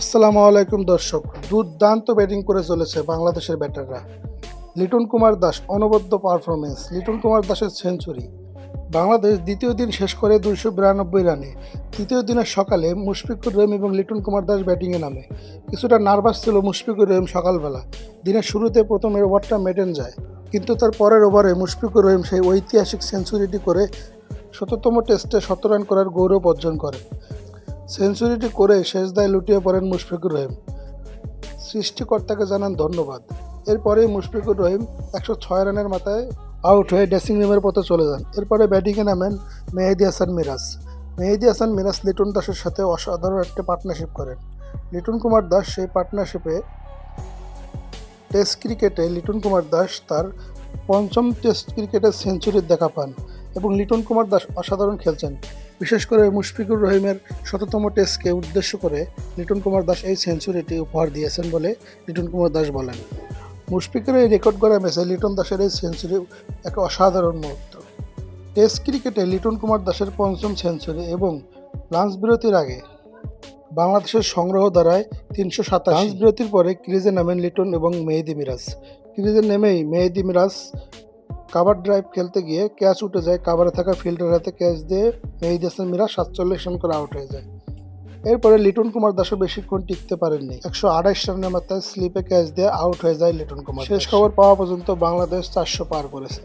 আসসালামু আলাইকুম দর্শক। দুর্দান্ত ব্যাটিং করে চলেছে বাংলাদেশের ব্যাটাররা। লিটন কুমার দাস অনবদ্য পারফরমেন্স লিটন কুমার দাসের সেঞ্চুরি। বাংলাদেশ দ্বিতীয় দিন শেষ করে দুইশো বিরানব্বই রানে। তৃতীয় দিনের সকালে মুশফিকুর রহিম এবং লিটন কুমার দাস ব্যাটিংয়ে নামে। কিছুটা নার্ভাস ছিল মুশফিকুর রহিম সকালবেলা। দিনের শুরুতে প্রথম ওভারটা মেটেন যায়, কিন্তু তার পরের ওভারে মুশফিকুর রহিম সেই ঐতিহাসিক সেঞ্চুরিটি করে শততম টেস্টে শত রান করার গৌরব অর্জন করেন। সেঞ্চুরিটি করে শেষ দায় লুটিয়ে পড়েন মুশফিকুর রহিম। সৃষ্টিকর্তাকে জানান ধন্যবাদ। এরপরেই মুশফিকুর রহিম একশো ছয় রানের মাথায় আউট হয়ে ড্রেসিং রুমের পথে চলে যান। এরপরে ব্যাটিংয়ে নামেন মেহেদি হাসান মিরাজ। মেহেদি হাসান মিরাজ লিটন দাসের সাথে অসাধারণ একটা পার্টনারশিপ করেন। লিটন কুমার দাস সেই পার্টনারশিপে টেস্ট ক্রিকেটে লিটন কুমার দাস তার পঞ্চম টেস্ট ক্রিকেটের সেঞ্চুরির দেখা পান। এবং লিটন কুমার দাস অসাধারণ খেলছেন। বিশেষ করে মুশফিকুর রহিমের শততম টেস্টকে উদ্দেশ্য করে লিটন কুমার দাস এই সেঞ্চুরিটি উপহার দিয়েছেন বলে লিটন কুমার দাস বলেন। মুশফিকের এই রেকর্ড করা ম্যাচে লিটন দাসের এই সেঞ্চুরি এক অসাধারণ মুহূর্ত। টেস্ট ক্রিকেটে লিটন কুমার দাসের পঞ্চম সেঞ্চুরি এবং লাঞ্চ বিরতির আগে বাংলাদেশের সংগ্রহ দ্বারায় তিনশো সাতাশ। বিরতির পরে ক্রিজে নামেন লিটন এবং মেহেদি মিরাজ। ক্রিজে নেমেই মেহেদি মিরাজ কাভার ড্রাইভ খেলতে গিয়ে ক্যাচ উঠে যায় কাভারে থাকা ফিল্ডার হাতে ক্যাচ দিয়ে মেহিদ হাসান মিরা সাতচল্লিশ রান করে আউট হয়ে যায়। এরপরে লিটন কুমার দাসও বেশিক্ষণ টিকতে পারেননি। একশো আড়াইশ রানের মাত্রায় স্লিপে ক্যাচ দিয়ে আউট হয়ে যায় লিটন কুমার শেষ খবর পাওয়া পর্যন্ত বাংলাদেশ চারশো পার করেছে।